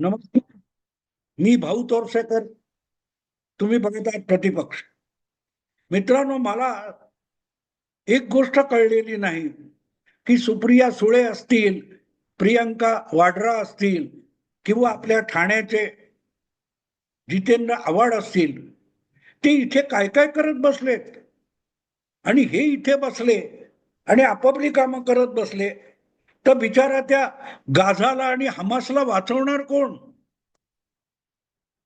नमस्कार मी भाऊ तोरसेकर तुम्ही बघत आहात प्रतिपक्ष. मित्रांनो मला एक गोष्ट कळलेली नाही की सुप्रिया सुळे असतील प्रियंका वाड्रा असतील किंवा आपल्या ठाण्याचे जितेंद्र आव्हाड असतील ते इथे काय काय करत बसलेत? आणि हे इथे बसले आणि आपापली कामं करत बसले तर बिचारा त्या गाझाला आणि हमासला वाचवणार कोण?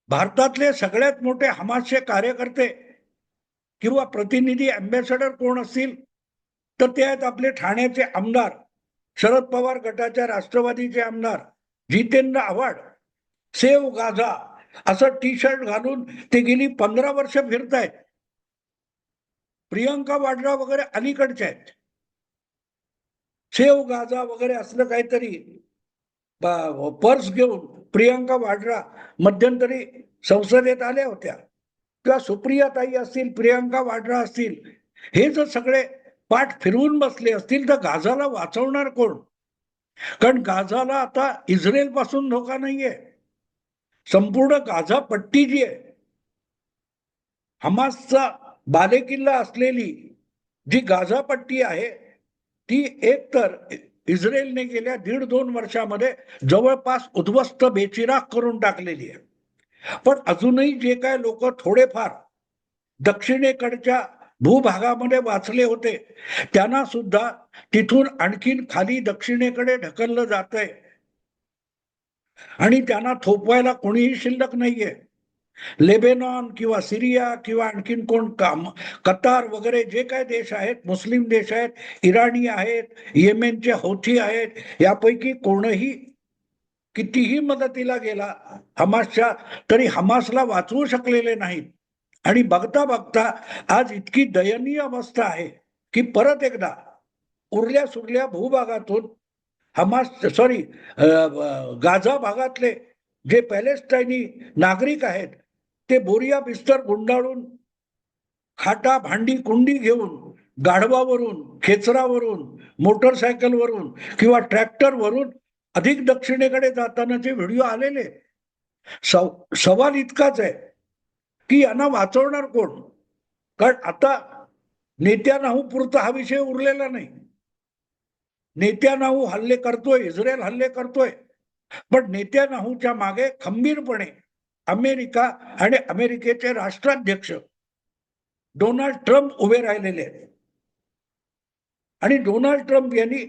भारतातले सगळ्यात मोठे हमासचे कार्यकर्ते किंवा प्रतिनिधी अँबॅसेडर कोण असतील? तर ते आहेत आपले ठाण्याचे आमदार शरद पवार गटाच्या राष्ट्रवादीचे आमदार जितेंद्र आव्हाड. सेव गाझा असं टी शर्ट घालून ते गेली पंधरा वर्ष फिरतायत. प्रियंका वाड्रा वगैरे अलीकडच्या आहेत. सेव गाजा वगैरे असलं काहीतरी पर्स घेऊन प्रियंका वाड्रा मध्यंतरी संसदेत आल्या होत्या. किंवा सुप्रिया ताई असतील प्रियंका वाड्रा असतील हे जर सगळे पाठ फिरवून बसले असतील तर गाझाला वाचवणार कोण? कारण गाझाला आता इस्रायलपासून धोका नाहीये. संपूर्ण गाझा पट्टी जी आहे हमासचा बालेकिल्ला असलेली जी गाझा पट्टी आहे ती एक तर इस्रायलने गेल्या दीड दोन वर्षामध्ये जवळपास उद्ध्वस्त बेचिराख करून टाकलेली आहे. पण अजूनही जे काय लोक थोडेफार दक्षिणेकडच्या भूभागामध्ये वाचले होते त्यांना सुद्धा तिथून आणखीन खाली दक्षिणेकडे ढकललं जात आहे आणि त्यांना थोपवायला कोणीही शिल्लक नाहीये. लेबेनॉन किंवा सिरिया किंवा आणखीन कोण काम कतार वगैरे जे काय देश आहेत मुस्लिम देश आहेत इराणी आहेत येमेनचे हौथी आहेत यापैकी कोणही कितीही मदतीला गेला हमासच्या तरी हमासला वाचवू शकलेले नाहीत. आणि बघता बघता आज इतकी दयनीय अवस्था आहे की परत एकदा उरल्या सुरल्या भूभागातून हमास सॉरी गाझा भागातले जे पॅलेस्टाईनी नागरिक आहेत ते बोरिया बिस्तर गुंडाळून खाटा भांडी कुंडी घेऊन गाढवावरून खेचरावरून मोटरसायकलवरून किंवा ट्रॅक्टरवरून अधिक दक्षिणेकडे जातानाचे व्हिडिओ आलेले. सव सवाल इतकाच आहे की यांना वाचवणार कोण? कारण आता नेत्यानाहू पुरता हा विषय उरलेला नाही. नेत्यानाहू हल्ले करतोय इस्रायल हल्ले करतोय. पण नेत्यानाहूच्या मागे खंबीरपणे अमेरिका आणि अमेरिकेचे राष्ट्राध्यक्ष डोनाल्ड ट्रम्प उभे राहिलेले आहेत. आणि डोनाल्ड ट्रम्प यांनी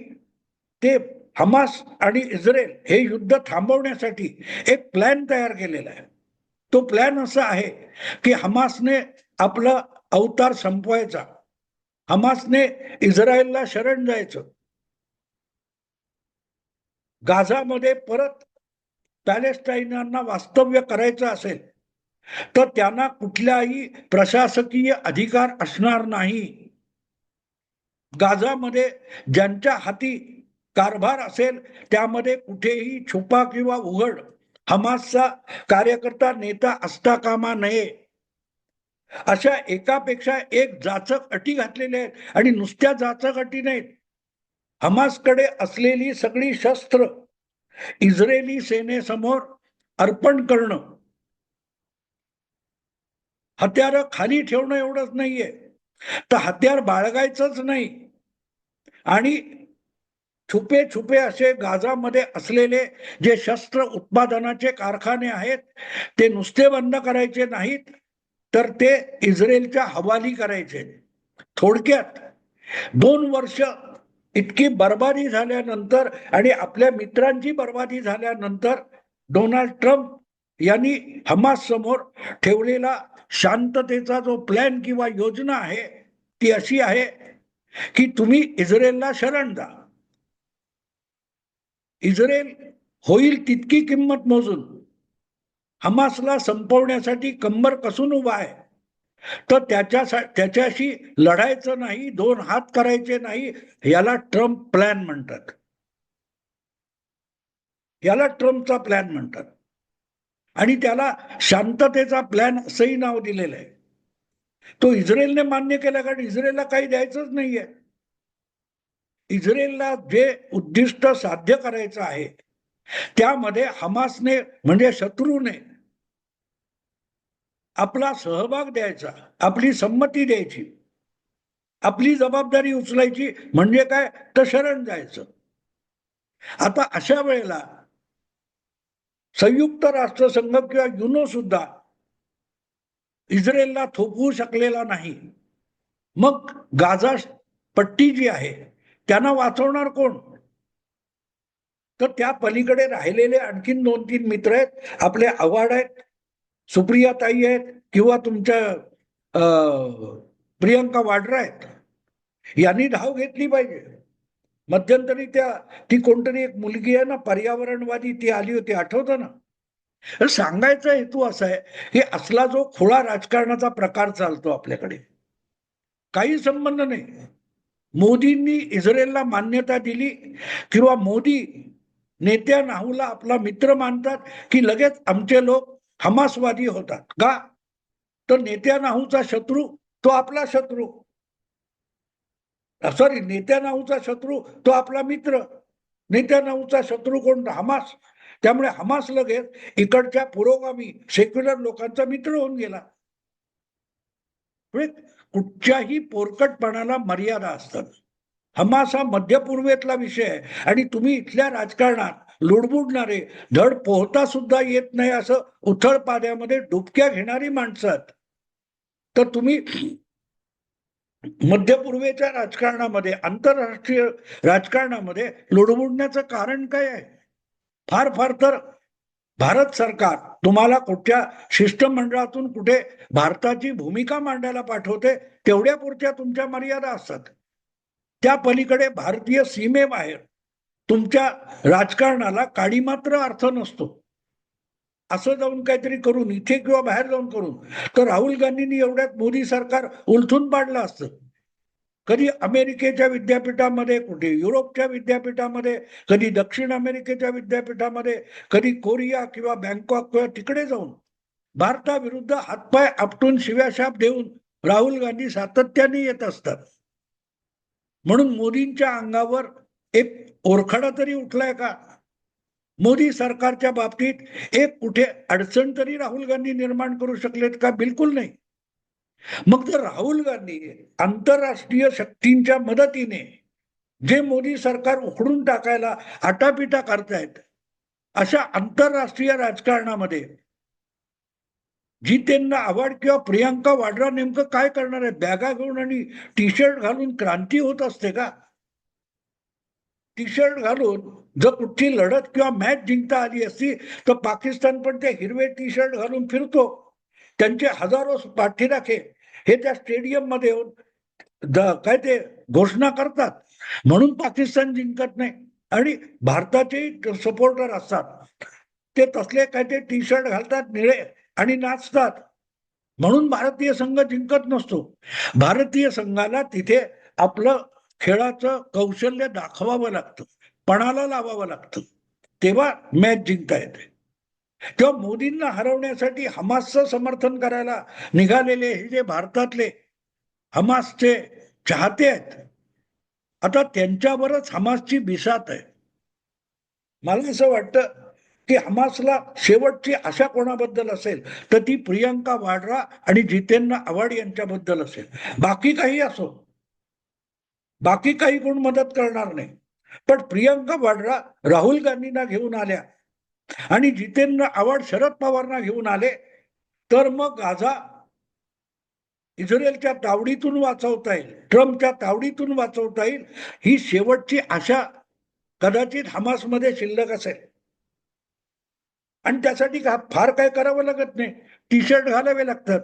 ते हमास आणि इस्रायल हे युद्ध थांबवण्यासाठी एक प्लॅन तयार केलेला आहे. तो प्लॅन असा आहे की हमासने आपला अवतार संपवायचा. हमासने इस्रायलला शरण जायचं. गाझामध्ये परत पॅलेस्टाईनांना वास्तव्य करायचं असेल तर त्यांना कुठलाही प्रशासकीय अधिकार असणार नाही. गाझामध्ये ज्यांच्या हाती कारभार असेल त्यामध्ये कुठेही छुपा किंवा उघड हमासचा कार्यकर्ता नेता असता कामा नये. अशा एकापेक्षा एक जाचक अटी घातलेल्या आहेत आणि नुसत्या जाचक अटी नाहीत. हमासकडे असलेली सगळी शस्त्र इस्रायली सेनेसमोर अर्पण करणं हत्यार खाली ठेवणं एवढंच नाहीये. तर हत्यार बाळगायचंच नाही. आणि छुपे छुपे असे गाजामध्ये असलेले जे शस्त्र उत्पादनाचे कारखाने आहेत ते नुसते बंद करायचे नाहीत तर ते इस्रायलच्या हवाली करायचे. थोडक्यात दोन वर्ष इतकी बर्बादी झाल्यानंतर आणि आपल्या मित्रांची बर्बादी झाल्यानंतर डोनाल्ड ट्रम्प यांनी हमास समोर ठेवलेला शांततेचा जो प्लॅन किंवा योजना आहे ती अशी आहे की तुम्ही इस्रायलला शरण जा इस्रायल होईल तितकी किंमत मोजून. हमासला संपवण्यासाठी कंबर कसून उभा आहे. तर त्याच्या त्याच्याशी लढायचं नाही दोन हात करायचे नाही याला ट्रम्प प्लॅन म्हणतात. याला ट्रम्पचा प्लॅन म्हणतात. आणि त्याला शांततेचा प्लॅन असंही नाव दिलेलं आहे. तो इस्रायलने मान्य केला कारण इस्रायलला काही द्यायचंच नाहीये. इस्रायलला जे उद्दिष्ट साध्य करायचं आहे त्यामध्ये हमासने म्हणजे शत्रूने आपला सहभाग द्यायचा आपली संमती द्यायची आपली जबाबदारी उचलायची म्हणजे काय? तर शरण जायचं. आता अशा वेळेला संयुक्त राष्ट्रसंघ किंवा युनो सुद्धा इस्रायलला थोपवू शकलेला नाही. मग गाझा पट्टी जी आहे त्यांना वाचवणार कोण? तर त्या पलीकडे राहिलेले आणखीन दोन तीन मित्र आहेत आपले आव्हाड आहेत सुप्रिया ताई आहेत किंवा तुमच्या प्रियंका वाड्रा आहेत यांनी धाव घेतली पाहिजे. मध्यंतरी त्या ती कोणतरी एक मुलगी आहे ना पर्यावरणवादी ती आली होती आठवतं ना? सांगायचा हेतू असा आहे की असला जो खोळा राजकारणाचा प्रकार चालतो आपल्याकडे काही संबंध नाही. मोदींनी इस्रायलला मान्यता दिली किंवा मोदी नेत्या नाहूला आपला मित्र मानतात की लगेच आमचे लोक हमासवादी होतात. का? तर नेत्यानाहूचा शत्रू तो आपला शत्रू. सॉरी नेत्यानाहूचा शत्रू तो आपला मित्र. नेत्यानाहूचा शत्रू कोण? हमास. त्यामुळे हमास लगेच इकडच्या पुरोगामी सेक्युलर लोकांचा मित्र होऊन गेला. म्हणजे कुठच्याही पोरकटपणाला मर्यादा असतात. हमास हा मध्य पूर्वेतला विषय आहे. आणि तुम्ही इथल्या राजकारणात लुडबुडणारे. धड पोहता सुद्धा येत नाही असं उथळ पाद्यामध्ये डुबक्या घेणारी माणसं तर तुम्ही मध्य पूर्वेच्या राजकारणामध्ये आंतरराष्ट्रीय राजकारणामध्ये लुडबुडण्याचं कारण काय आहे? फार फार तर भारत सरकार तुम्हाला कुठच्या शिष्टमंडळातून कुठे भारताची भूमिका मांडायला पाठवते तेवढ्या पुरत्या तुमच्या मर्यादा असतात. त्या पलीकडे भारतीय सीमेबाहेर तुमच्या राजकारणाला काडी मात्र अर्थ नसतो. असं जाऊन काहीतरी करून इथे किंवा बाहेर जाऊन करून तर राहुल गांधींनी एवढ्यात मोदी सरकार उलथून पाडलं असतं. कधी अमेरिकेच्या विद्यापीठामध्ये कुठे युरोपच्या विद्यापीठामध्ये कधी दक्षिण अमेरिकेच्या विद्यापीठामध्ये कधी कोरिया किंवा बँकॉक किंवा तिकडे जाऊन भारताविरुद्ध हातपाय आपटून शिव्याशाप देऊन राहुल गांधी सातत्याने येत असतात. म्हणून मोदींच्या अंगावर एक ओरखडा तरी उठलाय का? मोदी सरकारच्या बाबतीत एक कुठे अडचण तरी राहुल गांधी निर्माण करू शकलेत का? बिलकुल नाही. मग तर राहुल गांधी आंतरराष्ट्रीय शक्तींच्या मदतीने जे मोदी सरकार उखडून टाकायला आटापिटा करतायत अशा आंतरराष्ट्रीय राजकारणामध्ये जी त्यांना आव्हाड किंवा प्रियांका वाड्रा नेमकं काय करणार आहे बॅगा घेऊन आणि टी शर्ट घालून क्रांती होत असते का? टी शर्ट घालून जर कुठची लढत किंवा मॅच जिंकता आली असती तर पाकिस्तान पण ते हिरवे टी शर्ट घालून फिरतो. त्यांचे हजारो पाठीराखे हे त्या स्टेडियममध्ये येऊन द- काय ते घोषणा करतात. म्हणून पाकिस्तान जिंकत नाही. आणि भारताचे सपोर्टर असतात. ते तसले काय ते टी शर्ट घालतात निळे आणि नाचतात. म्हणून भारतीय संघ जिंकत नसतो. भारतीय संघाला तिथे आपलं खेळाचं कौशल्य दाखवावं लागतं पणाला लावावं लागतं. तेव्हा मॅच जिंकता येते. तेव्हा मोदींना हरवण्यासाठी हमासचं समर्थन करायला निघालेले हे जे भारतातले हमासचे चाहते आहेत आता त्यांच्यावरच हमासची बिसात आहे. मला असं वाटतं की हमासला शेवटची आशा कोणाबद्दल असेल तर ती प्रियंका वाड्रा आणि जितेंद्र आव्हाड यांच्याबद्दल असेल. बाकी काही असो. बाकी काही कोण मदत करणार नाही. पण प्रियंका वाड्रा राहुल गांधींना घेऊन आल्या आणि जितेंद्र आव्हाड शरद पवारना घेऊन आले तर मग गाझा इस्रायलच्या तावडीतून वाचवता येईल ट्रम्पच्या तावडीतून वाचवता येईल ही शेवटची आशा कदाचित हमासमध्ये शिल्लक असेल. आणि त्यासाठी का फार काय करावं लागत नाही? टी शर्ट घालावे लागतात.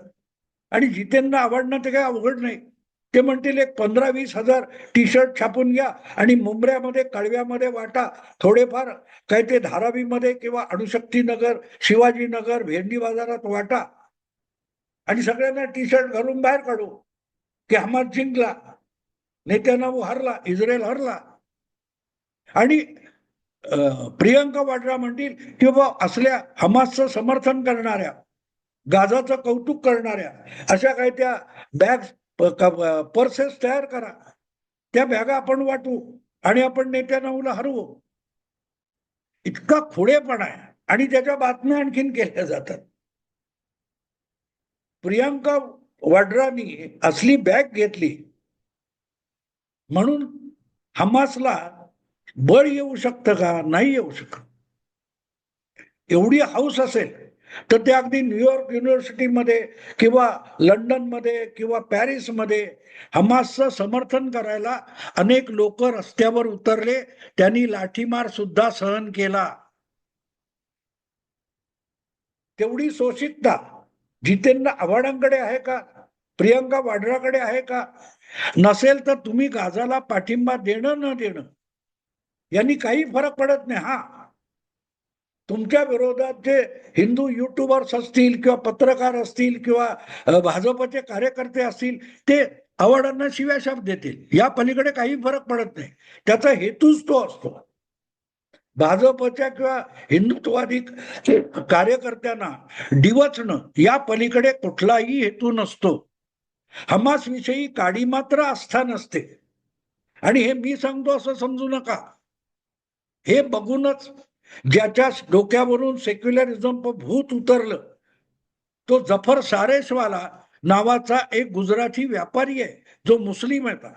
आणि जितेंद्र आवडणं ते काय अवघड नाही. ते म्हणतील एक पंधरा वीस हजार टी शर्ट छापून घ्या आणि मुंबऱ्यामध्ये कळव्यामध्ये वाटा. थोडेफार काय ते धारावीमध्ये किंवा अणुशक्ती नगर शिवाजीनगर भेंडी बाजारात वाटा. आणि सगळ्यांना टी शर्ट घालून बाहेर काढू. की हमाद जिंकला. नेत्यानाहू हरला इस्रायल हरला. आणि प्रियंका वाड्रा म्हणतील की बाबा असल्या हमासचं समर्थन करणाऱ्या गाजाचं कौतुक करणाऱ्या अशा काही त्या बॅग पर्सेस तयार करा. त्या बॅगा आपण वाटू आणि आपण नेत्या नऊला हरवू. इतका खुडेपणा आहे. आणि त्याच्या बातम्या आणखीन केल्या जातात. प्रियांका वाड्रानी असली बॅग घेतली. म्हणून हमासला बळ येऊ शकतं का? नाही येऊ शकत. एवढी हाऊस असेल. तर ते अगदी न्यूयॉर्क युनिव्हर्सिटीमध्ये किंवा लंडनमध्ये किंवा पॅरिसमध्ये हमासचं समर्थन करायला अनेक लोक रस्त्यावर उतरले. त्यांनी लाठीमार सुद्धा सहन केला. तेवढी शोषितता जितेंद्र आव्हाडांकडे आहे का? प्रियंका वाड्राकडे आहे का? नसेल तर तुम्ही गाजाला पाठिंबा देणं न देणं. यांनी काही फरक पडत नाही. हा तुमच्या विरोधात जे हिंदू युट्यूबर्स असतील किंवा पत्रकार असतील किंवा भाजपचे कार्यकर्ते असतील ते आव्हाडांना शिव्या शाप देतील. या पलीकडे काही फरक पडत नाही. त्याचा हेतूच तो असतो. भाजपच्या किंवा हिंदुत्ववादी कार्यकर्त्यांना डिवचणं या पलीकडे कुठलाही हेतू नसतो. हमास विषयी काडी मात्र आस्था नसते. आणि हे मी सांगतो असं समजू नका. हे बघूनच ज्याच्या डोक्यावरून सेक्युलरिझम भूत उतरलं तो जफर सारेसवाला नावाचा एक गुजराती व्यापारी आहे जो मुस्लिम होता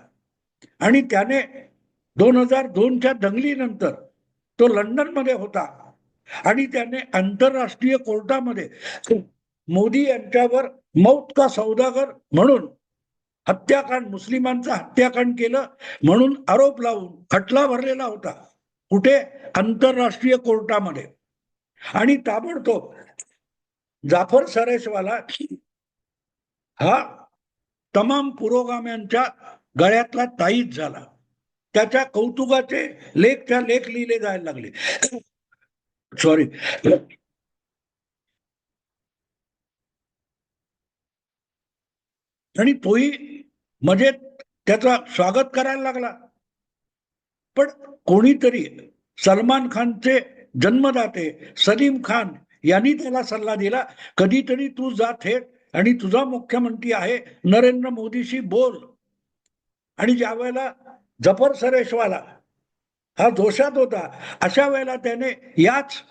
आणि त्याने दोन हजार दोनच्या दंगलीनंतर तो लंडनमध्ये होता. आणि त्याने आंतरराष्ट्रीय कोर्टामध्ये मोदी यांच्यावर मौत का सौदागर म्हणून हत्याकांड मुस्लिमांचा हत्याकांड केलं म्हणून आरोप लावून खटला भरलेला होता. कुठे? आंतरराष्ट्रीय कोर्टामध्ये. आणि ताबडतोब जाफर सरेशवाला हा तमाम पुरोगाम्यांच्या गळ्यातला ताईत झाला. त्याच्या कौतुकाचे लेख त्या लेख लिहिले जायला लागले. सॉरी आणि तोही म्हणजे त्याचा स्वागत करायला लागला. पण कोणीतरी सलमान खानचे जन्मदाते सलीम खान यांनी त्याला सल्ला दिला कधीतरी तू जा थेट आणि तुझा मुख्यमंत्री आहे नरेंद्र मोदीशी बोल. आणि ज्या वेळेला जफर सरेशवाला हा दोषात होता अशा वेळेला त्याने याच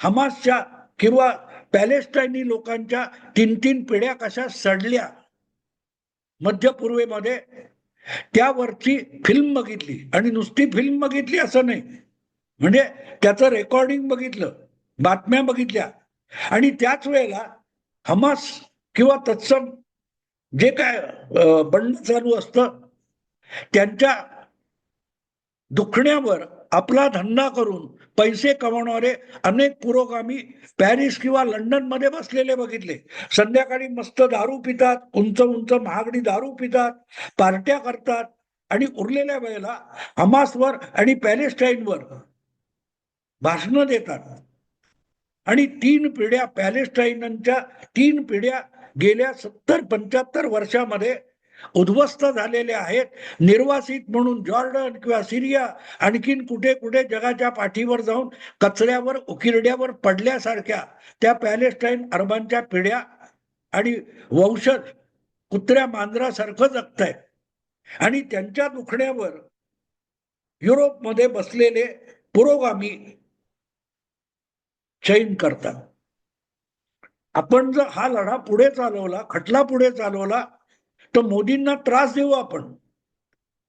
हमासच्या किंवा पॅलेस्टाईनी लोकांच्या तीन तीन पिढ्या कशा सडल्या मध्य पूर्वेमध्ये त्यावरची फिल्म बघितली आणि नुसती फिल्म बघितली असं नाही. म्हणजे त्याचं रेकॉर्डिंग बघितलं बातम्या बघितल्या. आणि त्याच वेळेला हमास किंवा तत्सम जे काय बंड चालू असतं त्यांच्या दुखण्यावर आपला धंदा करून पैसे कमवणारे अनेक पुरोगामी पॅरिस किंवा लंडनमध्ये बसलेले बघितले. संध्याकाळी मस्त दारू पितात उंच उंच महागडी दारू पितात पार्ट्या करतात आणि उरलेल्या वेळेला हमासवर आणि पॅलेस्टाईनवर भाषणं देतात. आणि तीन पिढ्या पॅलेस्टाईनच्या तीन पिढ्या गेल्या सत्तर पंच्याहत्तर वर्षामध्ये उद्ध्वस्त झालेले आहेत. निर्वासित म्हणून जॉर्डन किंवा सिरिया आणखीन कुठे कुठे जगाच्या पाठीवर जाऊन कचऱ्यावर उकिरड्यावर पडल्यासारख्या त्या पॅलेस्टाईन अरबांच्या पिढ्या आणि वंशज कुत्र्या मांजरासारखं जगतायत. आणि त्यांच्या दुखण्यावर युरोपमध्ये बसलेले पुरोगामी चैन करतात. आपण जर हा लढा पुढे चालवला खटला पुढे चालवला तर मोदींना त्रास देऊ आपण.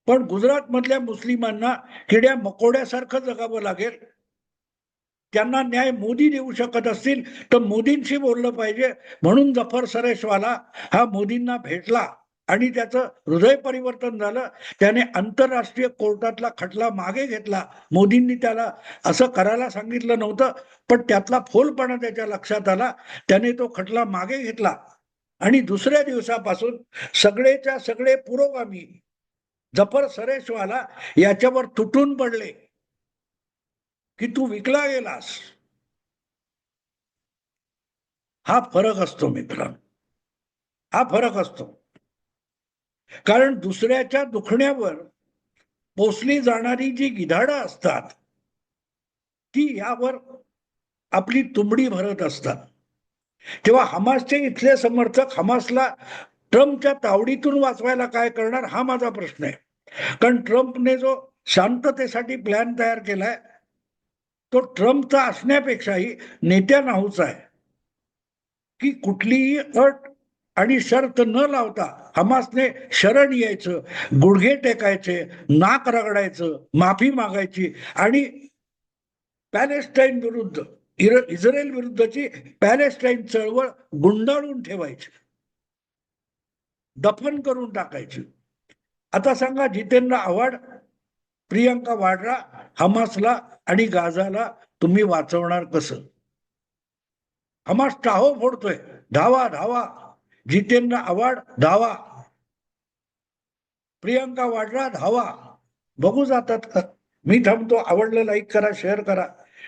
पण गुजरात मधल्या मुस्लिमांना किड्या मकोड्यासारखं जगावं लागेल. त्यांना न्याय मोदी देऊ शकत असतील तर मोदींशी बोललं पाहिजे. म्हणून जफर सरेशवाला हा मोदींना भेटला आणि त्याचं हृदय परिवर्तन झालं. त्याने आंतरराष्ट्रीय कोर्टातला खटला मागे घेतला. मोदींनी त्याला असं करायला सांगितलं नव्हतं पण त्यातला फोलपणा त्याच्या लक्षात आला. त्याने तो खटला मागे घेतला. आणि दुसऱ्या दिवसापासून सगळेच्या सगळे पुरोगामी जफर सरेशवाला याच्यावर तुटून पडले की तू विकला गेलास. हा फरक असतो मित्रांनो हा फरक असतो. कारण दुसऱ्याच्या दुखण्यावर पोचली जाणारी जी गिधाडं असतात ती यावर आपली तुंबडी भरत असतात. तेव्हा हमासचे इथले समर्थक हमासला ट्रम्पच्या तावडीतून वाचवायला काय करणार हा माझा प्रश्न आहे. कारण ट्रम्पने जो शांततेसाठी प्लॅन तयार केलाय तो ट्रम्पचा असण्यापेक्षाही नेत्या नाहूचा आहे. की कुठलीही अट आणि शर्त न लावता हमासने शरण यायचं गुडघे टेकायचे नाक रगडायचं माफी मागायची आणि पॅलेस्टाईन विरुद्ध इस्रायल विरुद्धची पॅलेस्टाईन चळवळ गुंडाळून ठेवायची. दफन करून टाकायची. आता सांगा जितेंद्र आव्हाड प्रियंका वाड्रा हमासला आणि गाझाला तुम्ही वाचवणार कसं? हमास टाहो फोडतोय. धावा धावा. जितेंद्र आव्हाड धावा. प्रियंका वाड्रा धावा. बघू जातात का? मी थांबतो. आवडलं लाईक करा शेअर करा.